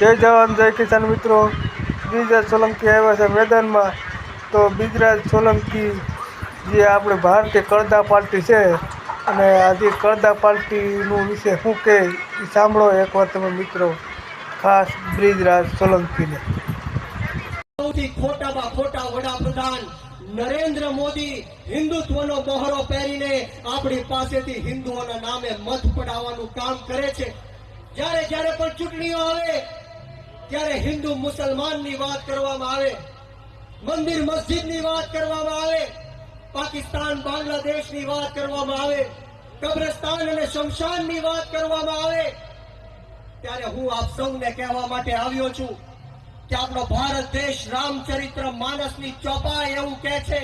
જય જવાન, જય કિસાન મિત્રો. બીજા સોલંકી આવ્યા છે મેદાનમાં. તો બીજરાજ સોલંકી જે આપણે ભારતીય કડદા પાર્ટી છે અને આજે કડદા પાર્ટીનું વિશે શું કહે એ સાંભળો એકવાર તમે મિત્રો. ખાસ બ્રિજરાજ સોલંકીને. સૌથી ખોટામાં ખોટા વડાપ્રધાન નરેન્દ્ર મોદી હિન્દુત્વનો મોહરો પહેરીને આપણી પાસેથી હિન્દુઓના નામે મત પડાવવાનું કામ કરે છે. જ્યારે જ્યારે પણ ચૂંટણીઓ આવે ત્યારે હિન્દુ મુસલમાનની વાત કરવામાં આવે, મંદિર મસ્જિદની વાત કરવામાં આવે, પાકિસ્તાન બાંગ્લાદેશની વાત કરવામાં આવે, કબ્રસ્તાન અને શમશાનની વાત કરવામાં આવે. ત્યારે હું આપ સૌને કહેવા માટે આવ્યો છું કે આપણો ભારત દેશ રામચરિત્ર માનસની ચોપાઈ એવું કહે છે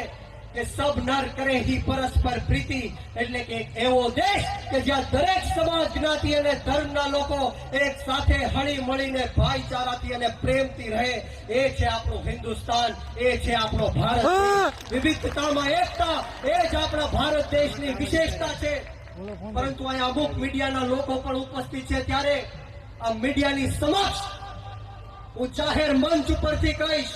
કે સબ નર કરે હી પરસ્પર પ્રીતિ એટલે કે એવો દેશ કે જ્યાં દરેક સમાજ જ્ઞાતિ અને ધર્મના લોકો એક સાથે હળી મળીને ભાઈચારાથી અને પ્રેમથી રહે. એ છે આપણું હિન્દુસ્તાન એ છે આપણો ભારત વિવિધતામાં એકતા એ જ આપણા ભારત દેશની વિશેષતા છે. પરંતુ અહીંયા અમુક મીડિયાના લોકો પણ ઉપસ્થિત છે ત્યારે આ મીડિયાની સમક્ષ હું જાહેર મંચ ઉપરથી કહીશ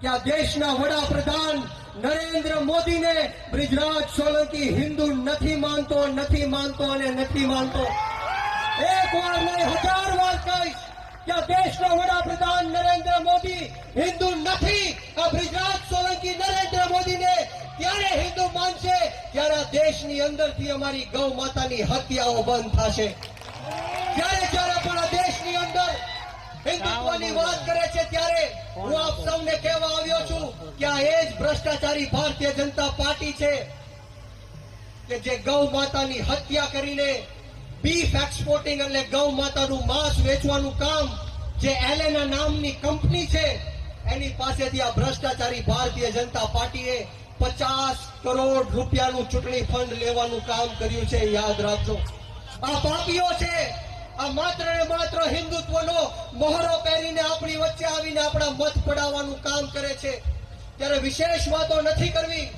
કે આ દેશના વડાપ્રધાન નરેન્દ્ર મોદીને બ્રિજરાજ સોલંકી હિન્દુ નથી માનતો નથી માનતો અને નથી માનતો. એક વાર નહીં, હજાર વાર કહીશ કે દેશના વડાપ્રધાન નરેન્દ્ર મોદી હિન્દુ નથી. આ બ્રિજરાજ સોલંકી નરેન્દ્ર મોદીને ત્યારે હિન્દુ માનશે? ત્યારે દેશની અંદરથી અમારી ગૌ માતાની હત્યાઓ બંધ થશે. જ્યારે જ્યારે પણ દેશની અંદર હિન્દુત્વની વાત કરે છે, ત્યારે હું આપ સૌને કહેવા આ એ જ ભ્રષ્ટાચારી ભારતીય જનતા પાર્ટી છે કે જે ગૌ માતાની હત્યા કરીને બીફ એક્સપોર્ટિંગ એટલે ગૌ માતાનું માંસ વેચવાનું કામ જે એલેના નામની કંપની છે, એની પાસેથી આ ભ્રષ્ટાચારી ભારતીય જનતા પાર્ટીએ પચાસ કરોડ રૂપિયાનું ચૂંટણી ફંડ લેવાનું કામ કર્યું છે યાદ રાખજો. આ પાપીઓ છે, આ માત્ર ને માત્ર હિન્દુત્વનો મોહરો પહેરીને આપણી વચ્ચે આવીને આપણા મત પડાવવાનું કામ કરે છે. ત્યારે વિશેષ વાતો નથી કરવી.